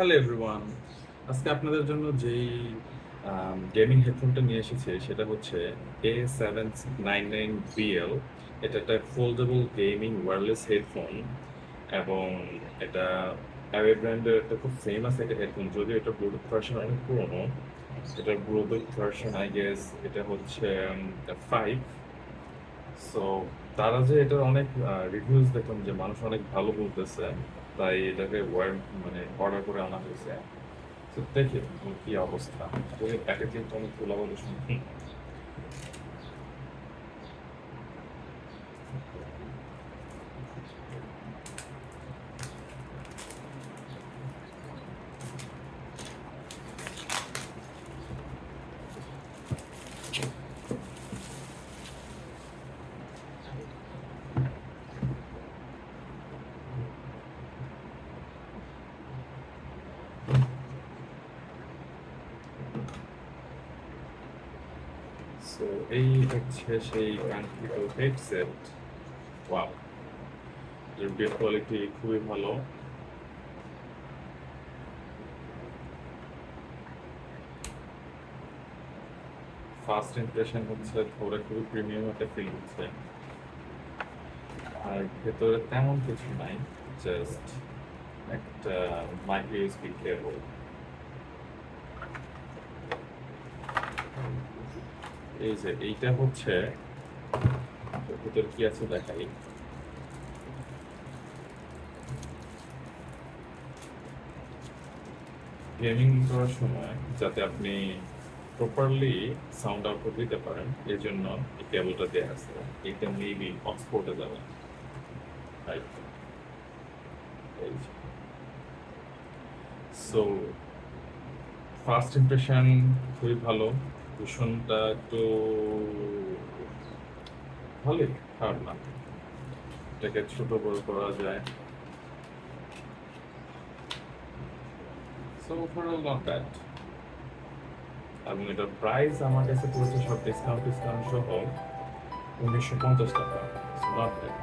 Hello everyone আজকে আপনাদের জন্য যেই গেমিং হেডফোনটা নিয়ে এসেছে, সেটা হচ্ছে A seven nine nine B L এটা একটা ফোল্ডেবল গেমিং ওয়্যারলেস হেডফোন এবং এটা অ্যাওয়ে ব্র্যান্ডের একটা খুব ফেমাস একটা হেডফোন যদিও এটা ব্লুটুথ ভার্সন অনেক পুরোনো। এটার ব্লুটুথ ভার্সন আই গেস এটা হচ্ছে ফাইভ সো তারা যে এটার অনেক রিভিউজ দেখলাম যে মানুষ অনেক ভালো বলতেছে, তাই এটাকে মানে অর্ডার করে আনা হয়েছে। তো দেখি কি অবস্থা। যদি প্যাকেজিং তো অনেক খোলা বলে শুনি সো এই হচ্ছে সেই কাঙ্ক্ষিত হেডসেট ওয়াও এর বিল্ড কোয়ালিটি খুবই ভালো। ফার্স্ট ইমপ্রেশন হচ্ছে ধরে খুবই প্রিমিয়াম একটা ফিল হচ্ছে আর ভেতরে তেমন কিছু নাই জাস্ট একটা মাইক্রো ইউএসবি কেবল এই যে, এইটা হচ্ছে, ভিতরে কি আছে দেখাই? গেমিং করার সময় যাতে আপনি প্রপারলি সাউন্ড আউটপুট দিতে পারেন এর জন্য এই কেবলটা দেওয়া আছে। এটা মেবি অক্সফোর্ডে যাবে। সো ফার্স্ট ইমপ্রেশন খুবই ভালো। কুশনটা একটু ভালোই খারাপ না এটাকে ছোট বড় করা যায়। সো ওভারঅল নট ব্যাড এবং এটার প্রাইস আমার কাছে পড়েছে সব ডিসকাউন্ট ডিসকাউন্ট সহ উনিশশো পঞ্চাশ টাকা। Not bad